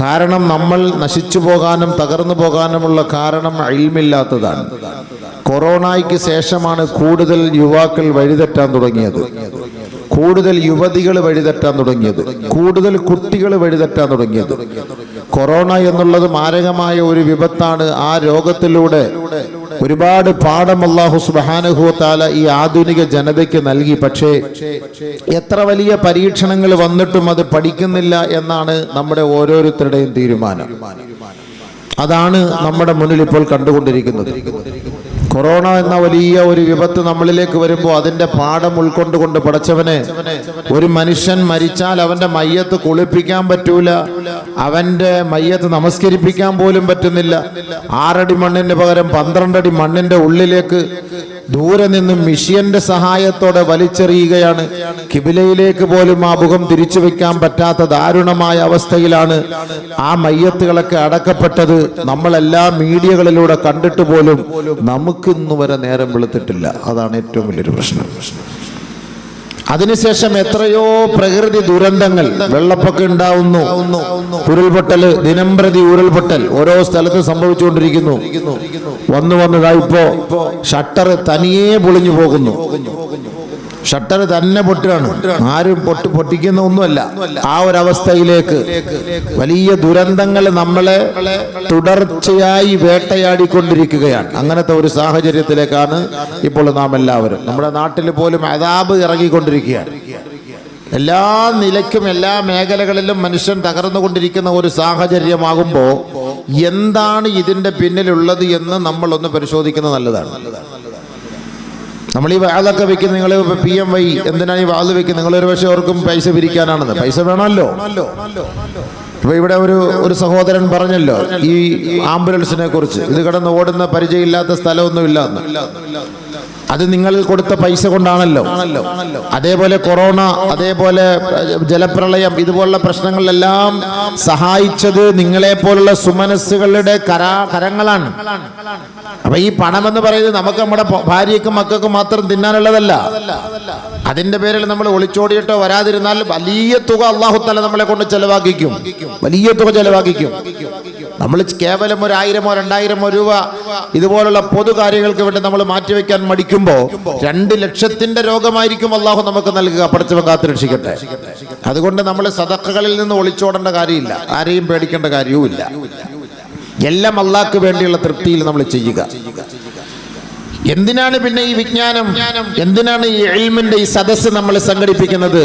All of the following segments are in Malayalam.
കാരണം നമ്മൾ നശിച്ചു പോകാനും തകർന്നു പോകാനുമുള്ള കാരണം അയിൽമില്ലാത്തതാണ് കൊറോണയ്ക്ക് ശേഷമാണ് കൂടുതൽ യുവാക്കൾ വഴിതെറ്റാൻ തുടങ്ങിയത്. കൂടുതൽ യുവതികൾ വഴിതെറ്റാൻ തുടങ്ങിയത്. കൂടുതൽ കുട്ടികൾ വഴിതെറ്റാൻ തുടങ്ങിയത്. കൊറോണ എന്നുള്ളത് മാരകമായ ഒരു വിപത്താണ് ആ രോഗത്തിലൂടെ ഒരുപാട് പാഠം അള്ളാഹു സുബാനുഹുത്താല ഈ ആധുനിക ജനതയ്ക്ക് നൽകി. പക്ഷേ എത്ര വലിയ പരീക്ഷണങ്ങൾ വന്നിട്ടും അത് പഠിക്കുന്നില്ല എന്നാണ് നമ്മുടെ ഓരോരുത്തരുടെയും തീരുമാനം. അതാണ് നമ്മുടെ മുന്നിൽ ഇപ്പോൾ കണ്ടുകൊണ്ടിരിക്കുന്നത്. കൊറോണ എന്ന വലിയ ഒരു വിപത്ത് നമ്മളിലേക്ക് വരുമ്പോൾ അതിന്റെ പാഠം ഉൾക്കൊണ്ടുകൊണ്ട് പടച്ചവനെ ഒരു മനുഷ്യൻ മരിച്ചാൽ അവന്റെ മയ്യത്ത് കുളിപ്പിക്കാൻ പറ്റൂല. അവന്റെ മയ്യത്ത് നമസ്കരിപ്പിക്കാൻ പോലും പറ്റുന്നില്ല. ആറടി മണ്ണിന് പകരം പന്ത്രണ്ടടി മണ്ണിന്റെ ഉള്ളിലേക്ക് ദൂരെ നിന്നും മിഷ്യന്റെ സഹായത്തോടെ വലിച്ചെറിയുകയാണ്. കിബിലയിലേക്ക് പോലും ആ മുഖം തിരിച്ചു വെക്കാൻ പറ്റാത്ത ദാരുണമായ അവസ്ഥയിലാണ് ആ മയ്യത്തുകളൊക്കെ അടക്കപ്പെട്ടത്. നമ്മളെല്ലാ മീഡിയകളിലൂടെ കണ്ടിട്ട് പോലും നമുക്ക് ഇന്ന് വരെ നേരം വെളുത്തിട്ടില്ല. അതാണ് ഏറ്റവും വലിയൊരു പ്രശ്നം. അതിനുശേഷം എത്രയോ പ്രകൃതി ദുരന്തങ്ങൾ വെള്ളപ്പൊക്കം ഉണ്ടാവുന്നു. ഉരുൾപൊട്ടൽ ദിനംപ്രതി ഉരുൾപൊട്ടൽ ഓരോ സ്ഥലത്ത് സംഭവിച്ചുകൊണ്ടിരിക്കുന്നു. വന്നു വന്നതാ ഇപ്പോ ഷട്ടർ തനിയേ പൊളിഞ്ഞു പോകുന്നു. ഷട്ടർ തന്നെ പൊട്ടുകയാണ് ആരും പൊട്ടി പൊട്ടിക്കുന്ന ഒന്നുമല്ല. ആ ഒരവസ്ഥയിലേക്ക് വലിയ ദുരന്തങ്ങൾ നമ്മളെ തുടർച്ചയായി വേട്ടയാടിക്കൊണ്ടിരിക്കുകയാണ്. അങ്ങനത്തെ ഒരു സാഹചര്യത്തിലേക്കാണ് ഇപ്പോൾ നാം എല്ലാവരും. നമ്മുടെ നാട്ടിൽ പോലും അതാബ് ഇറങ്ങിക്കൊണ്ടിരിക്കുകയാണ്. എല്ലാ നിലയ്ക്കും എല്ലാ മേഖലകളിലും മനുഷ്യൻ തകർന്നുകൊണ്ടിരിക്കുന്ന ഒരു സാഹചര്യമാകുമ്പോൾ എന്താണ് ഇതിന്റെ പിന്നിലുള്ളത് എന്ന് നമ്മളൊന്ന് പരിശോധിക്കുന്നത് നല്ലതാണ്. നമ്മൾ ഈ വാതൊക്കെ വെക്കുന്ന നിങ്ങൾ പി എം വൈ എന്തിനാണ് ഈ വാത് വെക്കുന്നത്? നിങ്ങൾ ഒരു പക്ഷേ ഓർക്കും പൈസ പിരിക്കാനാണെന്ന്. പൈസ വേണമല്ലോ. ഇപ്പൊ ഇവിടെ ഒരു ഒരു സഹോദരൻ പറഞ്ഞല്ലോ ഈ ആംബുലൻസിനെ കുറിച്ച്. ഇത് കിടന്ന് ഓടുന്ന പരിചയമില്ലാത്ത സ്ഥലമൊന്നുമില്ല. അത് നിങ്ങൾ കൊടുത്ത പൈസ കൊണ്ടാണല്ലോ. അതേപോലെ കൊറോണ അതേപോലെ ജലപ്രളയം ഇതുപോലുള്ള പ്രശ്നങ്ങളിലെല്ലാം സഹായിച്ചത് നിങ്ങളെ പോലുള്ള സുമനസ്സുകളുടെ കരാ കരങ്ങളാണ്. അപ്പൊ ഈ പണം എന്ന് പറയുന്നത് നമുക്ക് നമ്മുടെ ഭാര്യക്കും മക്കൾക്കും മാത്രം തിന്നാനുള്ളതല്ല. അതിന്റെ പേരിൽ നമ്മൾ ഒളിച്ചോടിയിട്ടോ വരാതിരുന്നാൽ വലിയ തുക അള്ളാഹുത്തല നമ്മളെ കൊണ്ട് ചെലവാക്കിക്കും. വലിയ തുക ചെലവാക്കിക്കും. നമ്മൾ കേവലം ഒരു ആയിരമോ രണ്ടായിരമോ രൂപ ഇതുപോലുള്ള പൊതു കാര്യങ്ങൾക്ക് വേണ്ടി നമ്മൾ മാറ്റിവെക്കാൻ മടിക്കുമ്പോൾ രണ്ട് ലക്ഷത്തിന്റെ രോഗമായിരിക്കും അള്ളാഹു നമുക്ക് നൽകുക. പഠിച്ചവൻ കാത്തുരക്ഷിക്കട്ടെ അതുകൊണ്ട് നമ്മൾ സദക്കകളിൽ നിന്ന് ഒളിച്ചോടേണ്ട കാര്യമില്ല. ആരെയും പേടിക്കേണ്ട കാര്യവുമില്ല. എല്ലാം അള്ളാഹ്ക്ക് വേണ്ടിയുള്ള തൃപ്തിയിൽ നമ്മൾ ചെയ്യുക. എന്തിനാണ് പിന്നെ ഈ വിജ്ഞാനം? എന്തിനാണ് ഈ എൽമിന്റെ ഈ സദസ്സ് നമ്മൾ സംഘടിപ്പിക്കുന്നത്?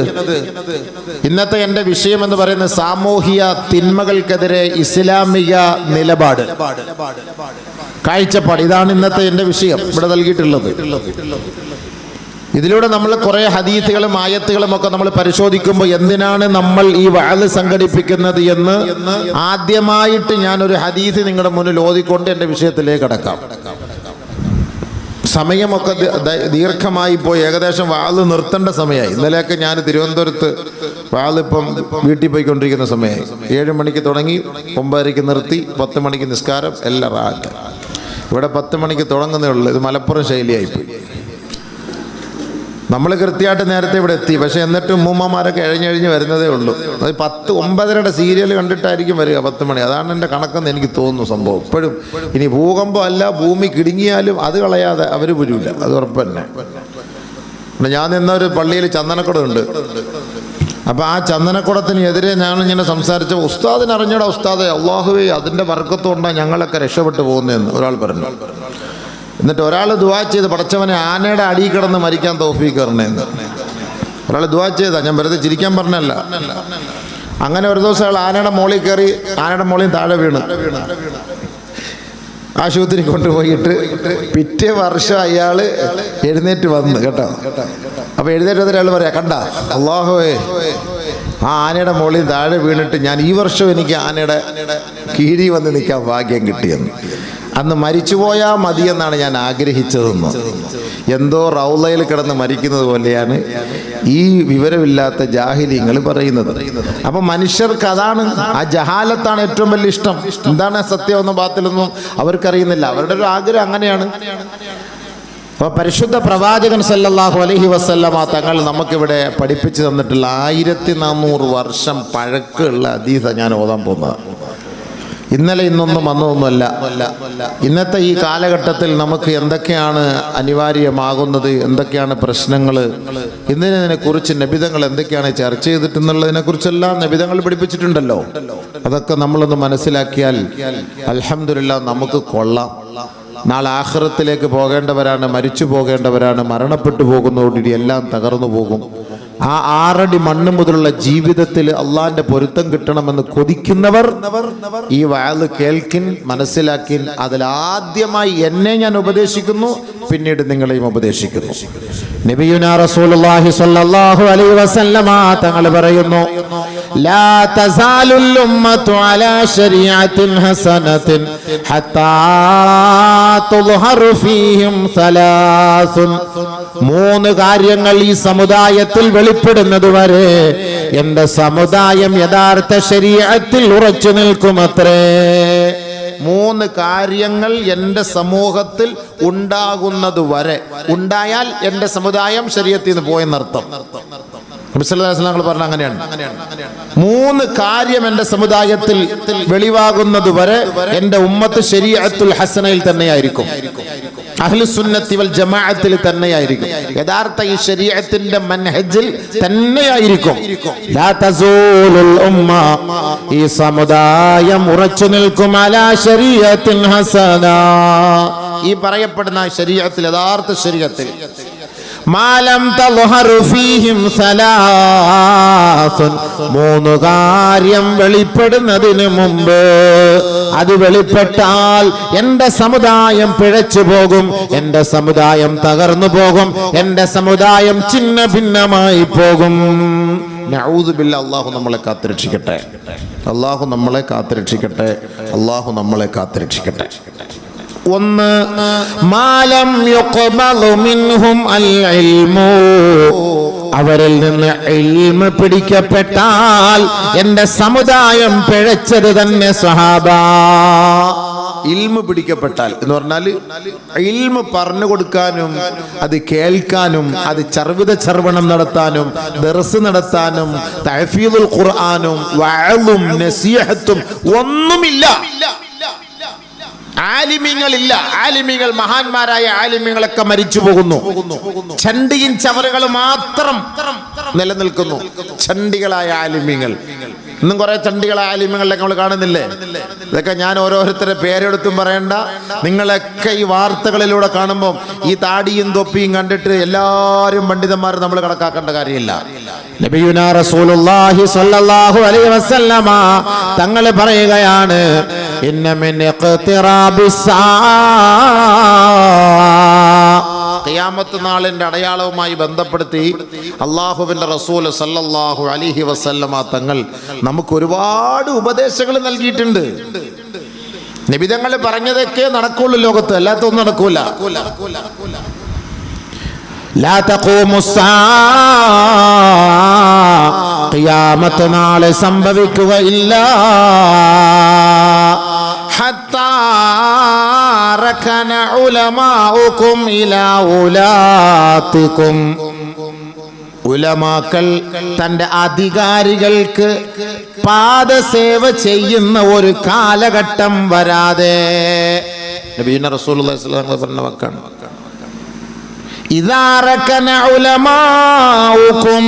ഇന്നത്തെ എന്റെ വിഷയം എന്ന് പറയുന്നത് സാമൂഹിക തിന്മകൾക്കെതിരെ ഇസ്ലാമിക നിലപാട്. കാഴ്ചപ്പാട്. ഇതാണ് ഇന്നത്തെ എന്റെ വിഷയം. ഇവിടെ നൽകിയിട്ടുള്ളത്. ഇതിലൂടെ നമ്മൾ കുറെ ഹദീത്തുകളും ആയത്തുകളും ഒക്കെ നമ്മൾ പരിശോധിക്കുമ്പോൾ എന്തിനാണ് നമ്മൾ ഈ വാൽ സംഘടിപ്പിക്കുന്നത് എന്ന് ആദ്യമായിട്ട് ഞാൻ ഒരു ഹദീസ് നിങ്ങളുടെ മുന്നിൽ ഓതിക്കൊണ്ട് എന്റെ വിഷയത്തിലേക്ക് കടക്കാം. സമയമൊക്കെ ദീർഘമായി പോയി. ഏകദേശം വാൾ നിർത്തേണ്ട സമയമായി. ഇന്നലെയൊക്കെ ഞാൻ തിരുവനന്തപുരത്ത് വാൾ ഇപ്പം വീട്ടിൽ പോയിക്കൊണ്ടിരിക്കുന്ന സമയമായി. ഏഴ് മണിക്ക് തുടങ്ങി ഒമ്പതരയ്ക്ക് നിർത്തി പത്ത് മണിക്ക് നിസ്കാരം എല്ലാം റാറ്റ് ഇവിടെ പത്ത് മണിക്ക് തുടങ്ങുന്നേ ഉള്ളൂ. ഇത് മലപ്പുറം ശൈലിയായിപ്പോയി നമ്മൾ കൃത്യമായിട്ട് നേരത്തെ ഇവിടെ എത്തി. പക്ഷെ എന്നിട്ടും ഉമ്മൂമ്മമാരൊക്കെ എഴഞ്ഞെഴിഞ്ഞ് വരുന്നതേ ഉള്ളൂ. അത് പത്ത് ഒമ്പതരയുടെ സീരിയൽ കണ്ടിട്ടായിരിക്കും വരിക പത്ത് മണി. അതാണ് എന്റെ കണക്കെന്ന് എനിക്ക് തോന്നുന്നു സംഭവം. ഇപ്പോഴും ഇനി ഭൂകമ്പം അല്ല ഭൂമി കിടുങ്ങിയാലും അത് കളയാതെ അവർ വരില്ല അത് ഉറപ്പന്നെ ഞാൻ നിന്ന ഒരു പള്ളിയിൽ ചന്ദനക്കുടമുണ്ട് അപ്പോൾ ആ ചന്ദനക്കുടത്തിന് എതിരെ ഞാൻ ഇങ്ങനെ സംസാരിച്ച ഉസ്താദിന് അറിഞ്ഞൂടാ ഉസ്താദെ അള്ളാഹുവേ അതിന്റെ വർക്കത്തുകൊണ്ടാണ് ഞങ്ങളൊക്കെ രക്ഷപ്പെട്ടു പോകുന്നതെന്ന് ഒരാൾ പറഞ്ഞു. എന്നിട്ട് ഒരാൾ ദുവാ ചെയ്ത് പടച്ചവനെ ആനയുടെ അടിയിൽ കിടന്ന് മരിക്കാൻ തോഫീക്ക് തരണേന്ന് ഒരാൾ ദുവാ ചെയ്താ ഞാൻ വെറുതെ ചിരിക്കാൻ പറഞ്ഞല്ല. അങ്ങനെ ഒരു ദിവസം അയാൾ ആനയുടെ മോളിൽ കയറി ആനയുടെ മോളിൽ താഴെ വീണ്. ആശുപത്രി കൊണ്ടുപോയിട്ട് പിറ്റേ വർഷം അയാൾ എഴുന്നേറ്റ് വന്ന് കേട്ടോ. അപ്പൊ എഴുന്നേറ്റ് വന്നിട്ട് അയാൾ പറയാ കണ്ട? അള്ളാഹോയെ ആ ആനയുടെ മുകളിൽ താഴെ വീണിട്ട് ഞാൻ ഈ വർഷം എനിക്ക് ആനയുടെ കീഴി വന്ന് നിൽക്കാൻ ഭാഗ്യം കിട്ടിയെന്ന്. അന്ന് മരിച്ചുപോയാൽ മതിയെന്നാണ് ഞാൻ ആഗ്രഹിച്ചതെന്ന്. എന്തോ റൗലയിൽ കിടന്ന് മരിക്കുന്നത് പോലെയാണ് ഈ വിവരമില്ലാത്ത ജാഹിലിങ്ങൾ പറയുന്നത്. അപ്പൊ മനുഷ്യർക്ക് അതാണ് ആ ജഹാലത്താണ് ഏറ്റവും വലിയ ഇഷ്ടം. എന്താണ് സത്യമെന്നും ബാത്തിലൊന്നും അവർക്കറിയുന്നില്ല. അവരുടെ ഒരു ആഗ്രഹം അങ്ങനെയാണ്. അപ്പോൾ പരിശുദ്ധ പ്രവാചകൻ സല്ലല്ലാഹു അലഹി വസല്ലമ തങ്ങൾ നമുക്കിവിടെ പഠിപ്പിച്ചു തന്നിട്ടുള്ള ആയിരത്തി നാനൂറ് വർഷം പഴക്കമുള്ള അതീത ഞാൻ ഓതാൻ പോകുന്നത്. ഇന്നലെ ഇന്നൊന്നും വന്നതൊന്നുമല്ല ഇന്നത്തെ ഈ കാലഘട്ടത്തിൽ നമുക്ക് എന്തൊക്കെയാണ് അനിവാര്യമാകുന്നത്? എന്തൊക്കെയാണ് പ്രശ്നങ്ങൾ? ഇതിനെ കുറിച്ച് നബിതങ്ങൾ എന്തൊക്കെയാണ് ചർച്ച ചെയ്തിട്ടെന്നുള്ളതിനെ കുറിച്ചെല്ലാം നബിതങ്ങൾ പഠിപ്പിച്ചിട്ടുണ്ടല്ലോ. അതൊക്കെ നമ്മളൊന്ന് മനസ്സിലാക്കിയാൽ അലഹമില്ല നമുക്ക് കൊള്ളാം. നാളെ ആഹ്റത്തിലേക്ക് പോകേണ്ടവരാണ് മരിച്ചു പോകേണ്ടവരാണ് മരണപ്പെട്ടു പോകുന്നതോടുകൂടി എല്ലാം തകർന്നു പോകും. ആ ആറടി മണ്ണ് മുതലുള്ള ജീവിതത്തിൽ അള്ളാന്റെ പൊരുത്തം കിട്ടണമെന്ന് കൊതിക്കുന്നവർ ഈ വയൽ കേൾക്കിൻ മനസ്സിലാക്കിൻ അതിൽ ആദ്യമായി എന്നെ ഞാൻ ഉപദേശിക്കുന്നു പിന്നീട് നിങ്ങളെയും ഉപദേശിക്കുന്നു. നബിയുന റസൂലുള്ളാഹി സ്വല്ലല്ലാഹു അലൈഹി വസല്ലമ തങ്ങൾ പറയുന്നു ലാ തസാലുൽ ഉമ്മത്തു അലാ ശരീഅത്തിൻ ഹസനത്തിൻ ഹത്താ തുൽഹറു ഫീഹിം സലാസുൻ. മൂന്ന് കാര്യങ്ങൾ ഈ സമുദായത്തിൽ വെളിപ്പെടുന്നത് വരെ എന്റെ സമുദായം യഥാർത്ഥ ശരീരത്തിൽ ഉറച്ചു നിൽക്കുമത്രേ. മൂന്ന് കാര്യങ്ങൾ എന്റെ സമൂഹത്തിൽ ഉണ്ടാകുന്നത് വരെ. ഉണ്ടായാൽ എന്റെ സമുദായം ശരീരത്തിൽ നിന്ന് പോയെന്നർത്ഥം പറഞ്ഞ അങ്ങനെയാണ്. മൂന്ന് കാര്യം എന്റെ സമുദായത്തിൽ വെളിവാകുന്നത് വരെ എന്റെ ഉമ്മത്ത് ശരീഅത്തുൽ ഹസനയിൽ തന്നെയായിരിക്കും. അഹ്ലുസുന്നത്തി വൽ ജമാഅത്തിൽ തന്നെയായിരിക്കും. യഥാർത്ഥ ഈ ശരീഅത്തിന്റെ മൻഹജിൽ തന്നെയായിരിക്കും. ഈ സമുദായം ഉറച്ചു നിൽക്കും. അലാ ശരീഅത്തിൻ ഹസന. ഈ പറയപ്പെടുന്ന ശരീരത്തിൽ യഥാർത്ഥ ശരീഅത്തിൽ മാലം മൂന്ന് കാര്യം വെളിപ്പെടുന്നതിന് മുമ്പ് അത് വെളിപ്പെട്ടാൽ എന്റെ സമുദായം പിഴച്ചു പോകും എന്റെ സമുദായം തകർന്നു പോകും എന്റെ സമുദായം ചിന്ന ഭിന്നമായി പോകും. അള്ളാഹു നമ്മളെ കാത്തുരക്ഷിക്കട്ടെ. അള്ളാഹു നമ്മളെ കാത്തുരക്ഷിക്കട്ടെ. അള്ളാഹു നമ്മളെ കാത്തുരക്ഷിക്കട്ടെ. ഒന്ന് മാലം മിൻഹും അൽ ഇൽമു അവരിൽ നിന്ന് ഇൽമ പിടിക്കപ്പെട്ടാൽ എന്റെ സമുദായം പിഴച്ചത് തന്നെ സ്വഹാബ ഇൽമ പിടിക്കപ്പെട്ടാൽ എന്ന് പറഞ്ഞാൽ ഇൽമ പറഞ്ഞു കൊടുക്കാനും അത് കേൾക്കാനും അത് ചർവിത ചർവണം നടത്താനും ദർസ് നടത്താനും തഹഫീദുൽ ഖുർആാനും വഴലും നസീഹത്തും ഒന്നുമില്ല. ആലിമ്യങ്ങളില്ല ആലിമ്യങ്ങൾ മഹാന്മാരായ ആലിമ്യങ്ങളൊക്കെ മരിച്ചു പോകുന്നു. ചണ്ടിയും ചവറുകൾ മാത്രം നിലനിൽക്കുന്നു. ചണ്ടികളായ ആലിമ്യങ്ങൾ ഇന്നും കുറെ ചണ്ടികളായ ആലിമ്യങ്ങളിലൊക്കെ നമ്മൾ കാണുന്നില്ലേ? ഇതൊക്കെ ഞാൻ ഓരോരുത്തരെ പേരെടുത്തും പറയണ്ട. നിങ്ങളൊക്കെ ഈ വാർത്തകളിലൂടെ കാണുമ്പോൾ ഈ താടിയും തൊപ്പിയും കണ്ടിട്ട് എല്ലാവരും പണ്ഡിതന്മാർ നമ്മൾ കണക്കാക്കേണ്ട കാര്യമില്ല. തങ്ങൾ പറയുകയാണ് ഖിയാമത്ത് നാളിന്റെ അടയാളവുമായി ബന്ധപ്പെടുത്തി അള്ളാഹുവിന്റെ റസൂൽ സല്ലല്ലാഹു അലിഹി വസല്ലമ തങ്ങൾ നമുക്ക് ഒരുപാട് ഉപദേശങ്ങൾ നൽകിയിട്ടുണ്ട്. നിബിതങ്ങൾ പറഞ്ഞതൊക്കെ നടക്കുള്ളൂ ലോകത്ത് അല്ലാത്തൊന്നും നടക്കൂല. ഖിയാമത്ത് നാളെ സംഭവിക്കുക ഇല്ലാ. حتى ركن علماؤكم إلى ഉലാത്തിക്കും ഉലമാക്കൾ തന്റെ അധികാരികൾക്ക് പാദസേവ ചെയ്യുന്ന ഒരു കാലഘട്ടം വരാതെ നബീന റസൂലുള്ളാഹി സ്വല്ലല്ലാഹു അലൈഹി വസല്ലം പറഞ്ഞ വാക്കാണ് إذا ركن علماؤكم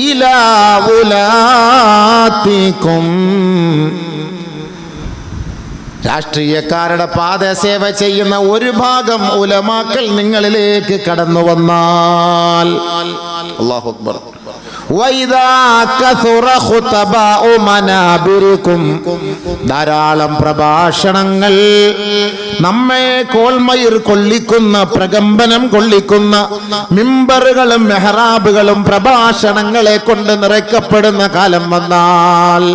إلى ولاتكم രാഷ്ട്രീയക്കാരുടെ പാദസേവ ചെയ്യുന്ന ഒരു ഭാഗം ഉലമാക്കൽ നിങ്ങളിലേക്ക് കടന്നു വന്നാൽ. ധാരാളം പ്രഭാഷണങ്ങൾ നമ്മെ കോൾമയിർ കൊള്ളിക്കുന്ന പ്രകമ്പനം കൊള്ളിക്കുന്ന മിമ്പറുകളും മെഹറാബുകളും പ്രഭാഷണങ്ങളെ കൊണ്ട് നിറയ്ക്കപ്പെടുന്ന കാലം വന്നാൽ.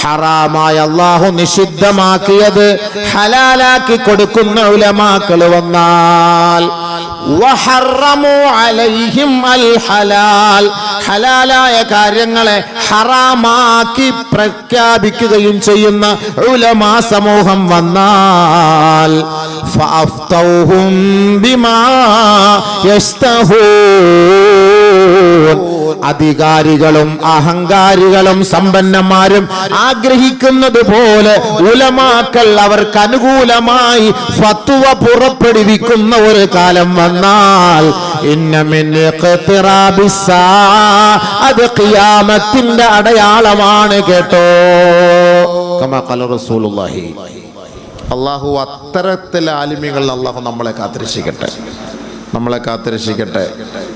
ഹറാമായ അള്ളാഹു നിഷിദ്ധമാക്കിയത് ഹലാലാക്കി കൊടുക്കുന്ന ഉലമാക്കൾ വന്നാൽ അലൈഹിം അൽ ഹലാൽ. ഹലാലായ കാര്യങ്ങളെ ഹറാമാക്കി പ്രഖ്യാപിക്കുകയും ചെയ്യുന്ന ഉലമാ സമൂഹം വന്നാൽ ഫഅഫ്തൗഹും ബിമാ യസ്തഹൂൻ അധികാരികളും അഹങ്കാരികളും സമ്പന്നന്മാരും ആഗ്രഹിക്കുന്നത് പോലെ ഉലമാക്കൾ അവർക്ക് അനുകൂലമായി ഫത്വ പുറപ്പെടുവിക്കുന്ന ഒരു കാലം വന്നാൽ. അത് ഖിയാമത്തിന്റെ അടയാളമാണ് കേട്ടോ അള്ളാഹു അത്തരത്തിലെ ആലിമ്യങ്ങൾ അള്ളാഹു നമ്മളെ കാത്തിരക്ഷിക്കട്ടെ നമ്മളെ കാത്തുരക്ഷിക്കട്ടെ.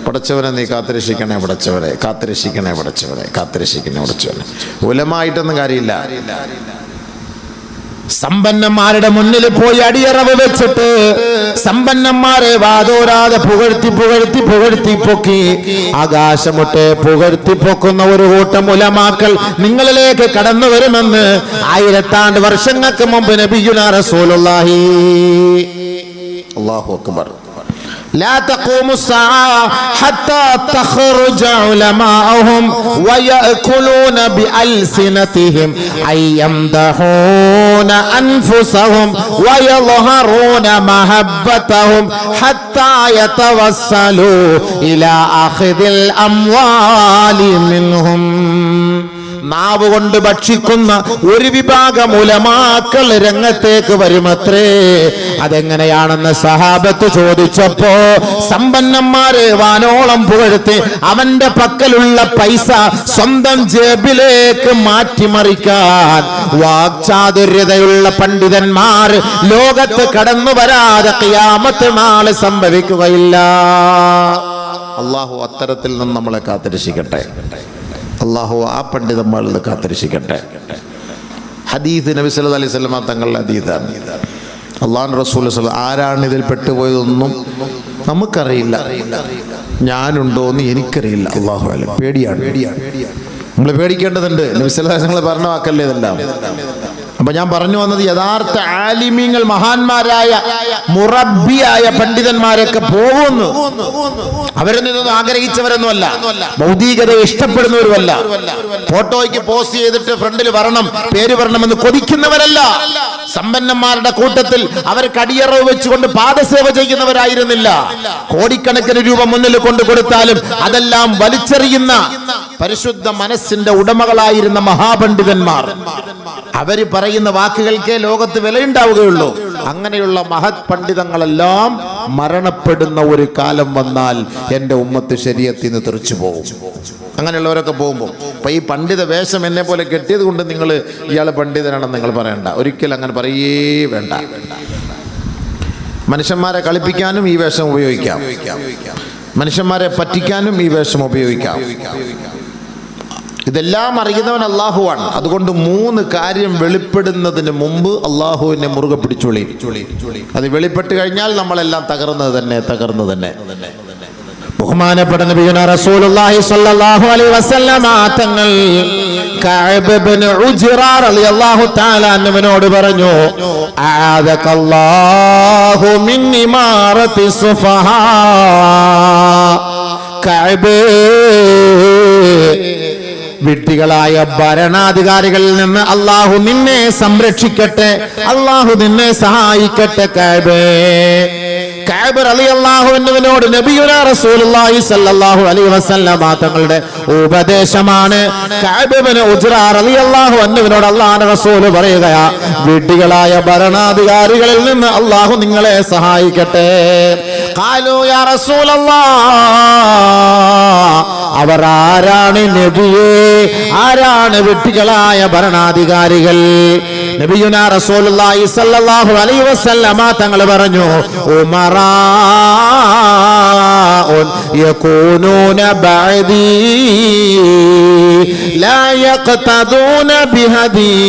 പടച്ചവനെ നീ കാത്തുരക്ഷിക്കണേ പടച്ചവനെ. കാത്തുരക്ഷിക്കണേ പടച്ചവനെ. കാത്തുരക്ഷിക്കണേ പടച്ചവനെ. ഉലമായിട്ടൊന്നും കാര്യമില്ല. സമ്പന്നന്മാരുടെ മുന്നിൽ പോയി അടിയറവ് വെച്ചിട്ട് സമ്പന്നന്മാരെ വാതോരാതെ പുകഴ്ത്തി പുകഴ്ത്തി പുകഴ്ത്തി പൊക്കി ആകാശമൊട്ടെ പുകഴ്ത്തി പൊക്കുന്ന ഒരു കൂട്ടം ഉലമാക്കൾ നിങ്ങളിലേക്ക് കടന്നു വരുമെന്ന് ആയിരത്താണ്ട് വർഷങ്ങൾക്ക് മുമ്പ് നബിയുനാ റസൂലുള്ളാഹി. അല്ലാഹു അക്ബർ. لا تقوم الساعة حتى تخرج علماءهم ويأكلون بألسنتهم. أي يمدحون أنفسهم ويظهرون محبتهم حتى يتوصلوا إلى أخذ الأموال منهم. നാവ് കൊണ്ട് ഭക്ഷിക്കുന്ന ഒരു വിഭാഗം ഉലമാക്കൾ രംഗത്തേക്ക് വരുമത്രേ. അതെങ്ങനെയാണെന്ന് സഹാബത്ത് ചോദിച്ചപ്പോ സമ്പന്നന്മാരെ വാനോളം പുകഴ്ത്തി അവന്റെ പക്കലുള്ള പൈസ സ്വന്തം ജേബിലേക്ക് മാറ്റിമറിക്കാൻ വാക്ചാതുര്യതയുള്ള പണ്ഡിതന്മാർ ലോകത്ത് കടന്നു വരാതെ ഖിയാമത്ത് നാളെ സംഭവിക്കുകയില്ല. അള്ളാഹു അത്തരത്തിൽ നിന്ന് നമ്മളെ കാത്തിരക്ഷിക്കട്ടെ. അള്ളാഹു ആ പണ്ഡിതന്മാരിൽ നിന്ന് കാത്തിരക്ഷിക്കട്ടെ. ഹദീദ് നബി സല്ലല്ലാഹു അലൈഹി സ്വലമ തങ്ങളുടെ ഹദീദാണ് അള്ളാഹു റസൂൽ ആരാണ് ഇതിൽ പെട്ടുപോയതൊന്നും നമുക്കറിയില്ല. ഞാനുണ്ടോ എന്ന് എനിക്കറിയില്ല. അള്ളാഹു പേടിയാണ് പേടിയാണ്. നമ്മൾ പേടിക്കേണ്ടതുണ്ട്. നബി വസല്ലം പറഞ്ഞ വാക്കല്ലേ ഇതെല്ലാം? അപ്പൊ ഞാൻ പറഞ്ഞു വന്നത് യഥാർത്ഥ ആലിമീങ്ങൾ മഹാന്മാരായ മുറബിയായ പണ്ഡിതന്മാരൊക്കെ പോകുന്നു. അവരിൽ നിന്നൊന്നും ആഗ്രഹിച്ചവരൊന്നുമല്ല ഭൗതികത ഇഷ്ടപ്പെടുന്നവരുമല്ല. ഫോട്ടോയ്ക്ക് പോസ്റ്റ് ചെയ്തിട്ട് ഫ്രണ്ടിൽ വരണം പേര് വരണമെന്ന് കൊതിക്കുന്നവരല്ല. സമ്പന്നന്മാരുടെ കൂട്ടത്തിൽ അവർ കടിയറവ് വെച്ചുകൊണ്ട് പാദസേവ ചെയ്യുന്നവരായിരുന്നില്ല. കോടിക്കണക്കിന് രൂപ മുന്നിൽ കൊണ്ടു കൊടുത്താലും അതെല്ലാം വലിച്ചെറിയുന്ന പരിശുദ്ധ മനസ്സിന്റെ ഉടമകളായിരുന്ന മഹാപണ്ഡിതന്മാർ. അവർ പറയുന്ന വാക്കുകൾക്കേ ലോകത്ത് വിലയുണ്ടാവുകയുള്ളൂ. അങ്ങനെയുള്ള മഹത് പണ്ഡിതങ്ങളെല്ലാം മരണപ്പെടുന്ന ഒരു കാലം വന്നാൽ എന്റെ ഉമ്മത്ത് ശരീരത്തിൽ നിന്ന് തെറിച്ചു പോകും. അങ്ങനെയുള്ളവരൊക്കെ പോകുമ്പോൾ അപ്പം ഈ പണ്ഡിത വേഷം എന്നെ പോലെ കെട്ടിയത് കൊണ്ട് നിങ്ങൾ ഇയാൾ പണ്ഡിതനാണെന്ന് നിങ്ങൾ പറയണ്ട. ഒരിക്കലും അങ്ങനെ പറയേ വേണ്ട. മനുഷ്യന്മാരെ കളിപ്പിക്കാനും ഈ വേഷം ഉപയോഗിക്കാം. മനുഷ്യന്മാരെ പറ്റിക്കാനും ഈ വേഷം ഉപയോഗിക്കാം. ഇതെല്ലാം അറിയുന്നവൻ അള്ളാഹുവാണ് അതുകൊണ്ട് മൂന്ന് കാര്യം വെളിപ്പെടുന്നതിന് മുമ്പ് അള്ളാഹുവിനെ മുറുകെ പിടിച്ചുളി. അത് വെളിപ്പെട്ട് കഴിഞ്ഞാൽ നമ്മളെല്ലാം തകർന്നത് തന്നെ തകർന്നു തന്നെ. ബഹുമാനപ്പെട്ട നബിയുന റസൂലുള്ളാഹി സ്വല്ലല്ലാഹു അലൈഹി വസല്ലമ തങ്ങൾ കഅബ് റളിയല്ലാഹു തആല പറഞ്ഞു ആദകല്ലാഹു വിഡ്ഢികളായ ഭരണാധികാരികളിൽ നിന്ന് അള്ളാഹു നിന്നെ സംരക്ഷിക്കട്ടെ അള്ളാഹു നിന്നെ സഹായിക്കട്ടെ കാബേ അള്ളാഹു എന്നിവനോട് നബിയുന റസൂലുള്ളാഹി സ്വല്ലല്ലാഹു അലൈഹി വസല്ലമ തങ്ങളുടെ ഉപദേശമാണ്. കഅബ് ഇബ്നു റസൂൽ പറയുകയാ വിഡ്ഢികളായ ഭരണാധികാരികളിൽ നിന്ന് അള്ളാഹു നിങ്ങളെ സഹായിക്കട്ടെ. യാ അവർ ആരാണ് നബിയെ? ആരാണ് വിട്ടികളായ ഭരണാധികാരികൾ? നബിയുന റസൂലുള്ളാഹി സ്വല്ലല്ലാഹു അലൈഹി വസല്ലമ തങ്ങൾ പറഞ്ഞു ഉമറാ യകൂനൂന بعدي لا يقتضون بهدي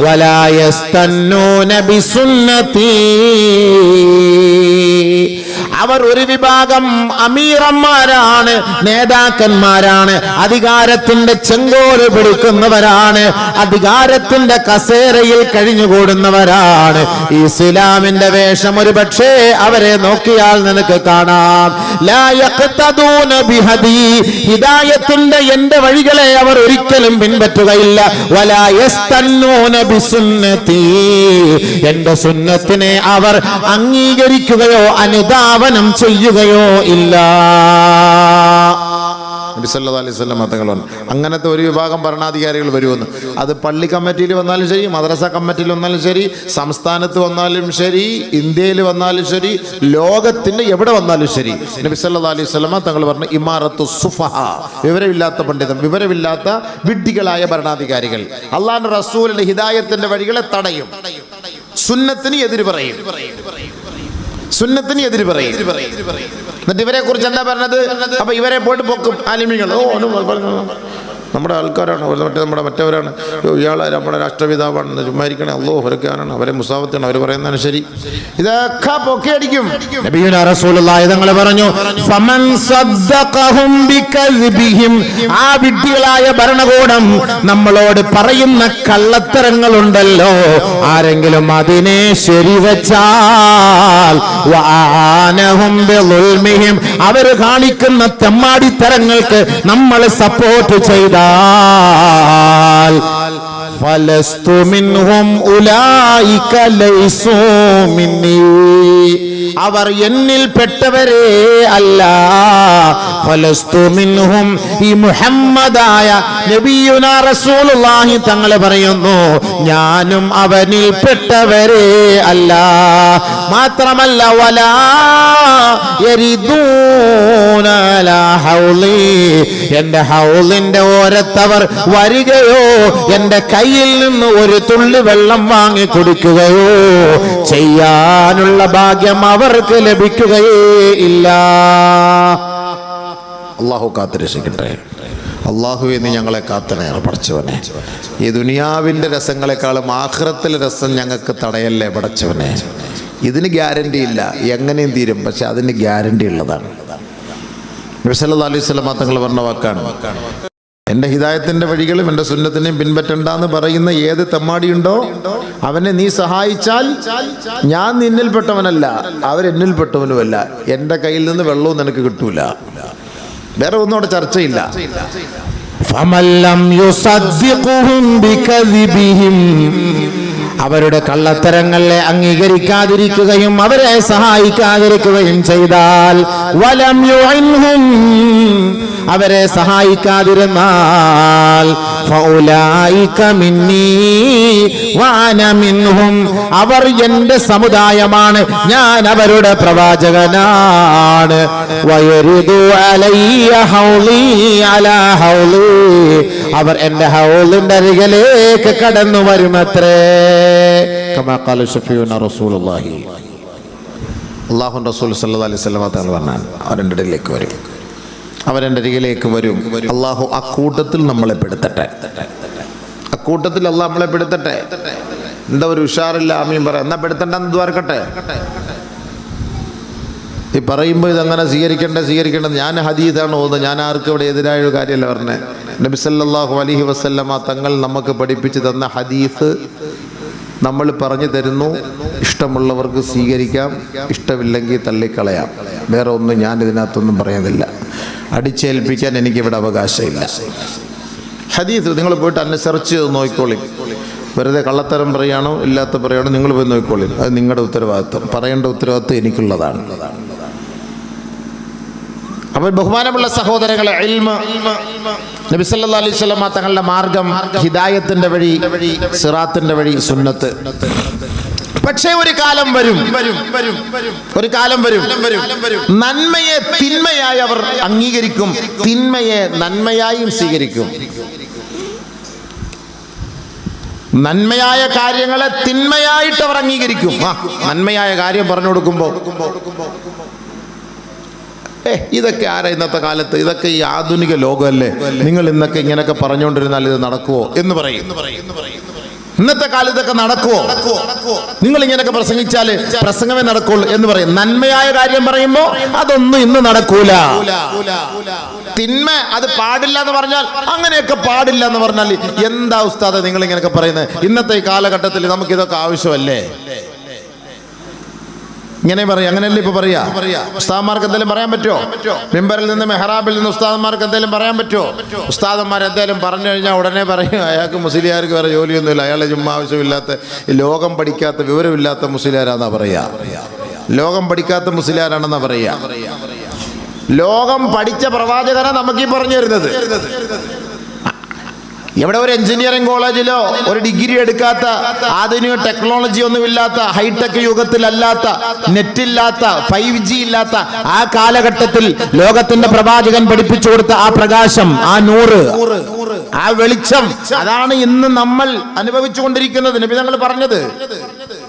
ولا يستنون بسنتي. അവർ ഒരു വിഭാഗം അമീറന്മാരാണ് നേതാക്കന്മാരാണ് അധികാരത്തിന്റെ ചെങ്കോൽ പിടിക്കുന്നവരാണ് അധികാരത്തിന്റെ കസേരയിൽ കഴിഞ്ഞുകൂടുന്നവരാണ്. ഇസ്ലാമിന്റെ വേഷം ഒരു പക്ഷേ അവരെ നോക്കിയാൽ നിനക്ക് കാണാം. ഹിദായത്തിന്റെ എന്റെ വഴികളെ അവർ ഒരിക്കലും പിൻപറ്റുകയില്ല. എന്റെ സുന്നത്തിനെ അവർ അംഗീകരിക്കുകയോ അനുധാവനം ചെയ്യുകയോ ഇല്ല. നബി നബി സല്ലല്ലാഹു അലൈഹി തങ്ങൾ അങ്ങനത്തെ ഒരു വിഭാഗം ഭരണാധികാരികൾ വരുമെന്ന്. അത് പള്ളി കമ്മിറ്റിയിൽ വന്നാലും ശരി മദ്രസ കമ്മിറ്റിയിൽ വന്നാലും ശരി സംസ്ഥാനത്ത് വന്നാലും ശരി ഇന്ത്യയിൽ വന്നാലും ശരി ലോകത്തിന്റെ എവിടെ വന്നാലും ശരി. നബി സല്ലല്ലാഹു അലൈഹി വസല്ലം തങ്ങൾ പറഞ്ഞു ഇമാറത്തു സുഫഹ. വിവരമില്ലാത്ത പണ്ഡിതം വിവരമില്ലാത്ത വിഡ്ഢികളായ ഭരണാധികാരികൾ. അള്ളാഹ് റസൂലിന്റെ ഹിദായത്തിന്റെ വഴികളെ തടയും. സുന്നത്തിന് എതിര് പറയും. സുന്നത്തിന് എതിര് പറയും. എന്നിട്ട് ഇവരെ കുറിച്ച് എന്താ പറഞ്ഞത്? അപ്പൊ ഇവരെ പോയിട്ട് പൊക്കും. ആലിമികൾ ഓ. നമ്മുടെ ആൾക്കാരാണ്. മറ്റേ നമ്മുടെ മറ്റവരാണ്. ഇയാൾ നമ്മുടെ രാഷ്ട്രപിതാവാണ് ചുമ്മാരിക്കണേ അള്ളോ അവരൊക്കെയാണ് അവരെ മുസാവത്താണ് അവർ പറയുന്നതാണ് ശരി. ഇതൊക്കെ പൊക്കിയടിക്കും. തങ്ങൾ പറഞ്ഞു ആ വിഡ്ഢികളായ ഭരണകൂടം നമ്മളോട് പറയുന്ന കള്ളത്തരങ്ങളുണ്ടല്ലോ. ആരെങ്കിലും അതിനെ ശരിവച്ചാൽ അവർ കാണിക്കുന്ന തെമ്മാടിത്തരങ്ങൾക്ക് നമ്മൾ സപ്പോർട്ട് ചെയ്താൽ ഫലസ്തു മിൻഹും ഉലായിക ലൈസൂ മിന്നി. അവർ എന്നിൽ പെട്ടവരെ അല്ല. ഫലസ്തു മിൻഹും ഈ മുഹമ്മദായ നബിയുന റസൂലുള്ളാഹി തങ്ങളെ പറയുന്നു ഞാനും അവനിൽ പെട്ടവരെ അല്ല. മാത്രമല്ല വലാ എന്റെ ഹൗലിന്റെ ഓരത്തവർ വരികയോ എന്റെ കയ്യിൽ നിന്ന് ഒരു തുള്ളി വെള്ളം വാങ്ങി കുടിക്കുകയോ ചെയ്യാനുള്ള ഭാഗ്യം അവർക്ക് ലഭിക്കുകയേ ഇല്ല. അള്ളാഹു കാത്തിരക്ഷിക്കട്ടെ. അള്ളാഹു എന്ന് ഞങ്ങളെ കാത്തനേറെ പടച്ചവനെ. ഈ ദുനിയാവിന്റെ രസങ്ങളെക്കാളും ആഹ്റത്തിലെ രസം ഞങ്ങൾക്ക് തടയല്ലേ പടച്ചവനെ. ഇതിന് ഗ്യാരണ്ടി ഇല്ല. എങ്ങനെയും തീരും പക്ഷെ അതിന് ഗ്യാരണ്ടി ഉള്ളതാണ്. നബിസല്ലാ അലൈഹി സ്വലമ തങ്ങൾ പറഞ്ഞ വാക്കാണ്. എന്റെ ഹിതായത്തിന്റെ വഴികളും എന്റെ സുന്നത്തിനെയും പിൻപറ്റണ്ട എന്ന് പറയുന്ന ഏത് തെമ്മാടിയുണ്ടോ അവനെ നീ സഹായിച്ചാൽ ഞാൻ നിന്നിൽപ്പെട്ടവനല്ല അവരെന്നിൽപ്പെട്ടവനുമല്ല എന്റെ കയ്യിൽ നിന്ന് വെള്ളവും നിനക്ക് കിട്ടൂല. വേറെ ഒന്നും അവിടെ ചർച്ചയില്ല. ഫമല്ലം യുസദ്ദിഖുഹും ബികദിബിഹിം അവരുടെ കള്ളത്തരങ്ങളെ അംഗീകരിക്കാതിരിക്കുകയും അവരെ സഹായിക്കാതിരിക്കുകയും ചെയ്താൽ വലം അവരെ സഹായിക്കാതിരുന്നാൽ അവർ എന്റെ സമുദായമാണ്. ഞാൻ അവരുടെ പ്രവാചകനാണ്. അവർ എന്റെ ഹൗളിന്റെ അരികിലേക്ക് കടന്നു വരുമത്രേ. കമാ ഖാല ഷഫീഉന റസൂലുള്ളാഹി. അള്ളാഹു റസൂൽ സല്ലല്ലാഹി അലൈഹി തങ്ങൾ പറഞ്ഞാൽ അവരെന്റെ ഇടയിലേക്ക് വരും. അവരെന്റെ അരികിലേക്ക് വരും. അള്ളാഹു അക്കൂട്ടത്തിൽ നമ്മളെ പെടുത്തട്ടെ. അക്കൂട്ടത്തിൽ അള്ളാഹ് നമ്മളെ പെടുത്തട്ടെ. എന്താ ഒരു ഉഷാറില്ല ആമീൻ പറയാം. എന്നാ പെടുത്തണ്ടെന്ന് ദ്വാർക്കട്ടെ ഈ പറയുമ്പോൾ ഇതങ്ങനെ സ്വീകരിക്കേണ്ട സ്വീകരിക്കേണ്ടത് ഞാൻ ഹദീദാണ് ഓതുന്നത് ഞാൻ ആർക്കും ഇവിടെ എതിരായ ഒരു കാര്യമല്ല പറഞ്ഞത് നബിസല്ലാഹു അലൈഹി വസല്ലമ തങ്ങൾ നമുക്ക് പഠിപ്പിച്ച് തന്ന ഹദീസ് നമ്മൾ പറഞ്ഞു തരുന്നു. ഇഷ്ടമുള്ളവർക്ക് സ്വീകരിക്കാം. ഇഷ്ടമില്ലെങ്കിൽ തള്ളിക്കളയാം. വേറെ ഒന്നും ഞാൻ ഇതിനകത്തൊന്നും പറയുന്നില്ല അടിച്ചേൽപ്പിക്കാൻ എനിക്കിവിടെ അവകാശമില്ല. ഹദീസ് നിങ്ങൾ പോയിട്ട് അന്നെ സെർച്ച് ചെയ്ത് നോക്കിക്കോളി. വെറുതെ കള്ളത്തരം പറയുകയാണോ ഇല്ലാത്ത പറയുകയാണോ നിങ്ങൾ പോയി നോക്കിക്കോളി. അത് നിങ്ങളുടെ ഉത്തരവാദിത്വം. പറയേണ്ട ഉത്തരവാദിത്വം എനിക്കുള്ളതാണ്. അപ്പോൾ ബഹുമാനമുള്ള സഹോദരങ്ങളെ നബി സല്ലല്ലാഹു അലൈഹി തങ്ങളുടെ മാർഗം ഹിദായത്തിന്റെ വഴി സിറാത്തിന്റെ വഴി സുന്നത്ത്. പക്ഷേ ഒരു കാലം വരും. ഒരു കാലം വരും. നന്മയെ തിന്മയായി അവർ അംഗീകരിക്കും. തിന്മയെ നന്മയായും സ്വീകരിക്കും. നന്മയായ കാര്യങ്ങളെ തിന്മയായിട്ട് അവർ അംഗീകരിക്കും. ആ നന്മയായ കാര്യം പറഞ്ഞു കൊടുക്കുമ്പോൾ ഏ ഇതൊക്കെ ആരാ ഇന്നത്തെ കാലത്ത്? ഇതൊക്കെ ഈ ആധുനിക ലോകമല്ലേ? നിങ്ങൾ ഇന്നൊക്കെ ഇങ്ങനെയൊക്കെ പറഞ്ഞുകൊണ്ടിരുന്നാൽ ഇത് നടക്കുവോ? എന്ന് പറയും. ഇന്നത്തെ കാലത്തൊക്കെ നടക്കുവോ? നിങ്ങൾ ഇങ്ങനെയൊക്കെ പ്രസംഗിച്ചാൽ പ്രസംഗമേ നടക്കുള്ളൂ എന്ന് പറയും. നന്മയായ കാര്യം പറയുമ്പോ അതൊന്നും ഇന്ന് നടക്കൂല. തിന്മ അത് പാടില്ല എന്ന് പറഞ്ഞാൽ അങ്ങനെയൊക്കെ പാടില്ല എന്ന് പറഞ്ഞാൽ എന്താ ഉസ്താദ നിങ്ങൾ ഇങ്ങനെയൊക്കെ പറയുന്നത്? ഇന്നത്തെ ഈ കാലഘട്ടത്തിൽ നമുക്ക് ഇതൊക്കെ ആവശ്യമല്ലേ? ഇങ്ങനെ പറയാം. അങ്ങനെയല്ലേ ഇപ്പൊ പറയാ? ഉസ്താദന്മാർക്ക് എന്തെങ്കിലും പറയാൻ പറ്റുമോ? മെമ്പറിൽ നിന്ന് മെഹ്റാബിൽ നിന്ന് ഉസ്താദന്മാർക്ക് എന്തെങ്കിലും പറയാൻ പറ്റുമോ? ഉസ്താദന്മാർ എന്തെങ്കിലും പറഞ്ഞു കഴിഞ്ഞാൽ ഉടനെ പറയും അയാൾക്ക് മുസ്ലിയാർക്ക് വേറെ ജോലിയൊന്നുമില്ല. അയാളെ ചുമ്മാ ആവശ്യമില്ലാത്ത ലോകം പഠിക്കാത്ത വിവരമില്ലാത്ത മുസ്ലിയാരാന്നാ പറയാ? ലോകം പഠിക്കാത്ത മുസ്ലിയാരാണെന്നാ പറയാ? ലോകം പഠിച്ച പ്രവാചകനെ നമുക്ക് ഈ പറഞ്ഞു തരുന്നത്. ഇവിടെ ഒരു എഞ്ചിനീയറിംഗ് കോളേജിലോ ഒരു ഡിഗ്രി എടുക്കാത്ത ആധുനിക ടെക്നോളജി ഒന്നുമില്ലാത്ത ഹൈടെക് യുഗത്തിലല്ലാത്ത നെറ്റില്ലാത്ത ഫൈവ് ജി ഇല്ലാത്ത ആ കാലഘട്ടത്തിൽ ലോകത്തിന്റെ പ്രവാചകൻ പഠിപ്പിച്ചു കൊടുത്ത ആ പ്രകാശം ആ നൂറ് ആ വെളിച്ചം അതാണ് ഇന്ന് നമ്മൾ അനുഭവിച്ചുകൊണ്ടിരിക്കുന്നത്. നബി തങ്ങൾ പറഞ്ഞത്.